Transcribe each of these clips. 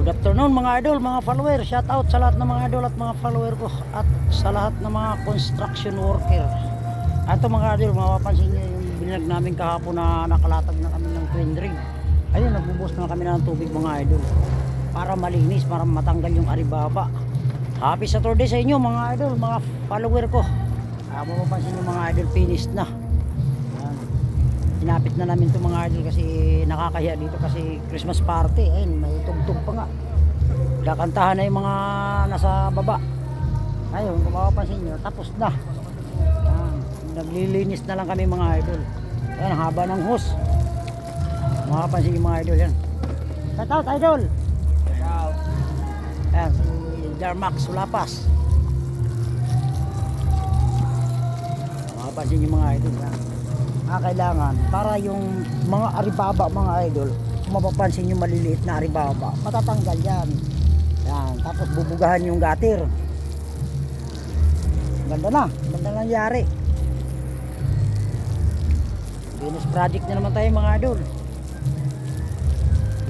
Good afternoon mga idol, mga follower. Shout out sa lahat ng mga idol at mga follower ko at sa lahat ng mga construction worker. Ito mga idol, mapapansin niyo yung binag namin kahapon na nakalatag na kami ng twin ring. Ayun, nagbubos na kami ng tubig mga idol. Para malinis, para matanggal yung aribaba. Happy Saturday sa inyo mga idol, mga follower ko. Ah, mapapansin niyo mga idol, finished na. Ayan. Hinapit na namin itong mga idol kasi nakakahiya dito kasi Christmas party. Ayun, may tugtog pa nga. Kakantahan na yung mga nasa baba. Ayun, kung mapapansin nyo, tapos na. Ayan, naglilinis na lang kami mga idol. Ayan, haba ng hose. Mapapansin yung mga idol yan. Shout out idol! Ayan, si Jarmax Sulapas. Mapapansin yung mga idol yan ah, kailangan para yung mga aribaba mga idol kung mapapansin yung maliliit na aribaba matatanggal yan. Yan tapos bubugahan yung gatir ganda na ganda nangyari. Venus project na naman tayo mga idol.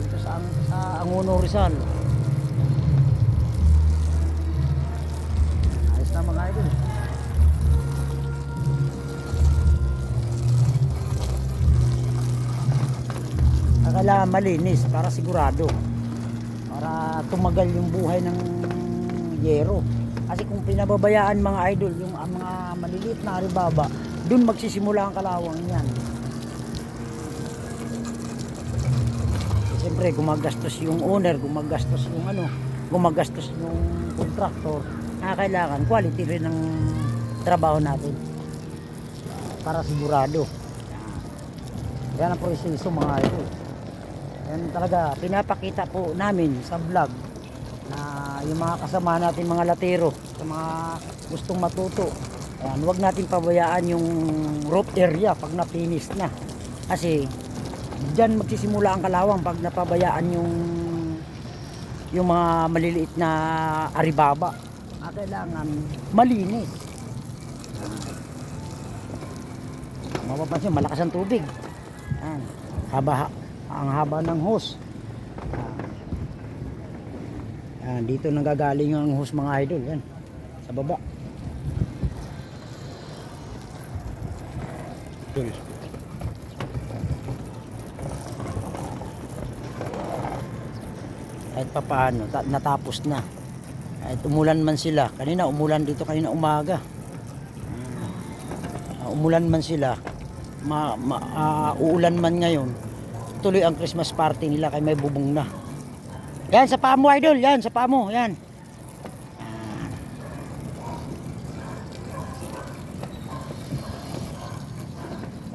Dito sa, sa Angono Rizal kailangan malinis para sigurado. Para tumagal yung buhay ng yero. Kasi kung pinababayaan mga idol yung ang mga maliliit na aribaba dun magsisimula ang kalawang yan. Siyempre gumagastos yung owner gumagastos yung ano gumagastos yung contractor. Na kailangan quality rin ng trabaho natin. Para sigurado. Yan ang proseso mga idol yan talaga pinapakita po namin sa vlog na yung mga kasama natin mga latero sa mga gustong matuto. Ayan, huwag natin pabayaan yung rope area pag na-finish na. Kasi dyan magsisimula ang kalawang pag napabayaan yung yung mga maliliit na aribaba ah, kailangan malinis. Mapapansin malakas ang tubig. Ayan. haba ang haba ng hose. Ayan, dito nanggagaling ang hose mga idol. Yan. Sa baba. Idol. kahit pa paano ta- natapos na. Kahit umulan man sila. Kanina umulan dito kanina umaga. Ah, umulan man sila ma, ma, ah, uulan man ngayon tuloy ang Christmas party nila kay may bubong na. Yan sa paa mo idol. Yan sa paa mo yan.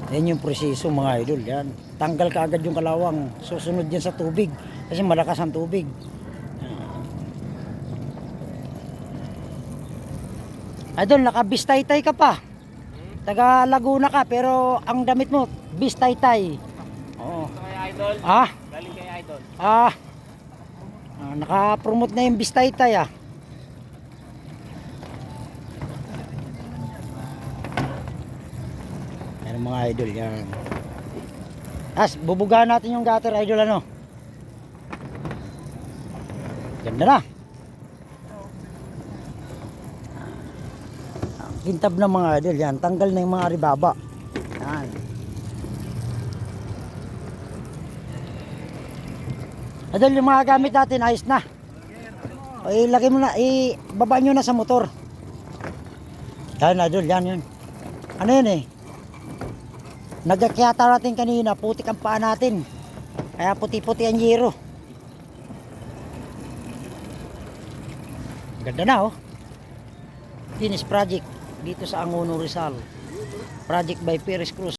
Yan yung proseso mga idol. Yan. Tanggal ka agad yung kalawang. Susunod yan sa tubig. Kasi malakas ang tubig. Idol nakabistay-tay ka pa. Taga Laguna ka pero ang damit mo bistay-tay Idol. ah Galing kay Idol. Ah. ah naka-promote na yung Bistaytay ah. Yan mga idol yan. As, bubugahan natin yung gutter idol ano. Ganda na. Kintab ng mga idol yan. Tanggal na yung mga aribaba. Yan. Idol, yung mga gamit natin, ayos na. O, ilagay mo na, ibaba nyo na sa motor. Yan, idol, yan yun. Ano yun eh? Nagkakyata natin kanina, putik ang paa natin. Kaya puti-puti ang yero. Ganda na oh. Finish project dito sa Angono Rizal. Project by Perez Cruz.